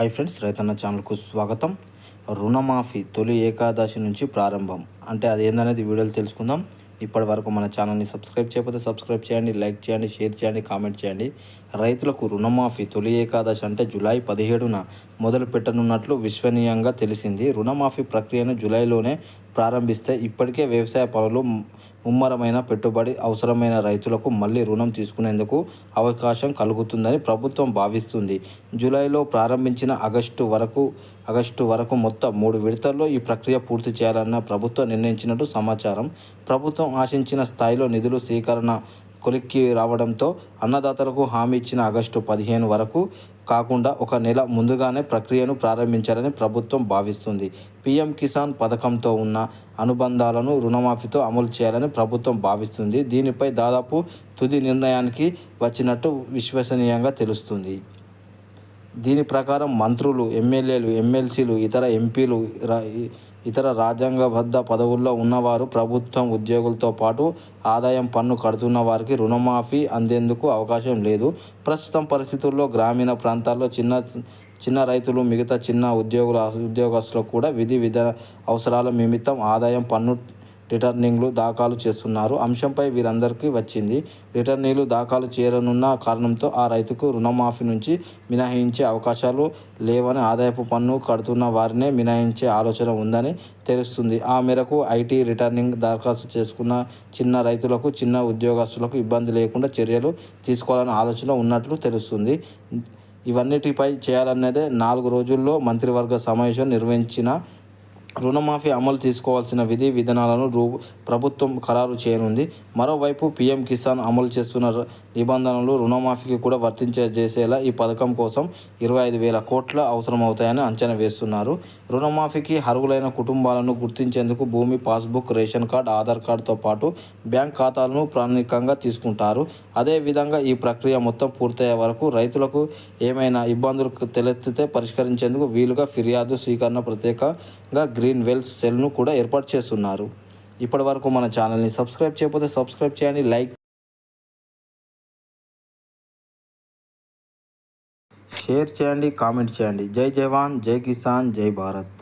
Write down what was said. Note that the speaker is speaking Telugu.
హాయ్ ఫ్రెండ్స్ రైతన్న ఛానల్కు స్వాగతం. రుణమాఫీ తొలి ఏకాదశి నుంచి ప్రారంభం. అంటే అది ఏందనేది వీడియోలు తెలుసుకుందాం. ఇప్పటి వరకు మన ఛానల్ని సబ్స్క్రైబ్ చేయకపోతే సబ్స్క్రైబ్ చేయండి లైక్ చేయండి షేర్ చేయండి కామెంట్ చేయండి. రైతులకు రుణమాఫీ తొలి ఏకాదశి అంటే జూలై పదిహేడున మొదలు పెట్టనున్నట్లు విశ్వనీయంగా తెలిసింది. రుణమాఫీ ప్రక్రియను జూలైలోనే ప్రారంభిస్తే ఇప్పటికే వ్యవసాయ పనులు ముమ్మరమైన పెట్టుబడి అవసరమైన రైతులకు మళ్ళీ రుణం తీసుకునేందుకు అవకాశం కలుగుతుందని ప్రభుత్వం భావిస్తుంది. జూలైలో ప్రారంభించిన ఆగస్టు వరకు ఆగస్టు వరకు మొత్తం మూడు విడతల్లో ఈ ప్రక్రియ పూర్తి చేయాలన్న ప్రభుత్వం నిర్ణయించినట్టు సమాచారం. ప్రభుత్వం ఆశించిన స్థాయిలో నిధులు సేకరణ కొలిక్కి రావడంతో అన్నదాతలకు హామీ ఇచ్చిన ఆగస్టు పదిహేను వరకు కాకుండా ఒక నెల ముందుగానే ప్రక్రియను ప్రారంభించాలని ప్రభుత్వం భావిస్తుంది. పీఎం కిసాన్ పథకంతో ఉన్న అనుబంధాలను రుణమాఫీతో అమలు చేయాలని ప్రభుత్వం భావిస్తుంది. దీనిపై దాదాపు తుది నిర్ణయానికి వచ్చినట్టు విశ్వసనీయంగా తెలుస్తుంది. దీని ప్రకారం మంత్రులు ఎమ్మెల్యేలు ఎమ్మెల్సీలు ఇతర ఎంపీలు ఇతర రాజ్యాంగబద్ధ పదవుల్లో ఉన్నవారు ప్రభుత్వం ఉద్యోగులతో పాటు ఆదాయం పన్ను కడుతున్న వారికి రుణమాఫీ అందేందుకు అవకాశం లేదు. ప్రస్తుతం పరిస్థితుల్లో గ్రామీణ ప్రాంతాల్లో చిన్న చిన్న రైతులు మిగతా చిన్న ఉద్యోగుల ఉద్యోగస్తులకు కూడా విధి విధ అవసరాల నిమిత్తం ఆదాయం పన్ను రిటర్నింగ్లు దాఖలు చేస్తున్నారు. అంశంపై వీరందరికీ వచ్చింది. రిటర్నింగ్లు దాఖలు చేయనున్న కారణంతో ఆ రైతుకు రుణమాఫీ నుంచి మినహాయించే అవకాశాలు లేవని ఆదాయపు పన్ను కడుతున్న వారినే మినహాయించే ఆలోచన ఉందని తెలుస్తుంది. ఆ మేరకు ఐటీ రిటర్నింగ్ దరఖాస్తు చేసుకున్న చిన్న రైతులకు చిన్న ఉద్యోగస్తులకు ఇబ్బంది లేకుండా చర్యలు తీసుకోవాలనే ఆలోచన ఉన్నట్లు తెలుస్తుంది. ఇవన్నిటిపై చేయాలన్నదే నాలుగు రోజుల్లో మంత్రివర్గ సమావేశం నిర్వహించిన రుణమాఫీ అమలు తీసుకోవాల్సిన విధి విధానాలను రూ ప్రభుత్వం ఖరారు చేయనుంది. మరోవైపు పీఎం కిసాన్ అమలు చేస్తున్న నిబంధనలు రుణమాఫీకి కూడా వర్తించేసేలా ఈ పథకం కోసం ఇరవై ఐదు వేల కోట్ల అవసరమవుతాయని అంచనా వేస్తున్నారు. రుణమాఫీకి అర్హులైన కుటుంబాలను గుర్తించేందుకు భూమి పాస్బుక్ రేషన్ కార్డ్ ఆధార్ కార్డుతో పాటు బ్యాంక్ ఖాతాలను ప్రామాణికంగా తీసుకుంటారు. అదేవిధంగా ఈ ప్రక్రియ మొత్తం పూర్తయ్యే వరకు రైతులకు ఏమైనా ఇబ్బందులు తలెత్తితే పరిష్కరించేందుకు వీలుగా ఫిర్యాదు స్వీకరణ ప్రత్యేకంగా గ్రీన్ వెల్స్ సెల్ను కూడా ఏర్పాటు చేస్తున్నారు. ఇప్పటి వరకు మన ఛానల్ని సబ్స్క్రైబ్ చేయకపోతే సబ్స్క్రైబ్ చేయండి లైక్ షేర్ చేయండి కామెంట్ చేయండి. జై జవాన్ జై కిసాన్ జై భారత్.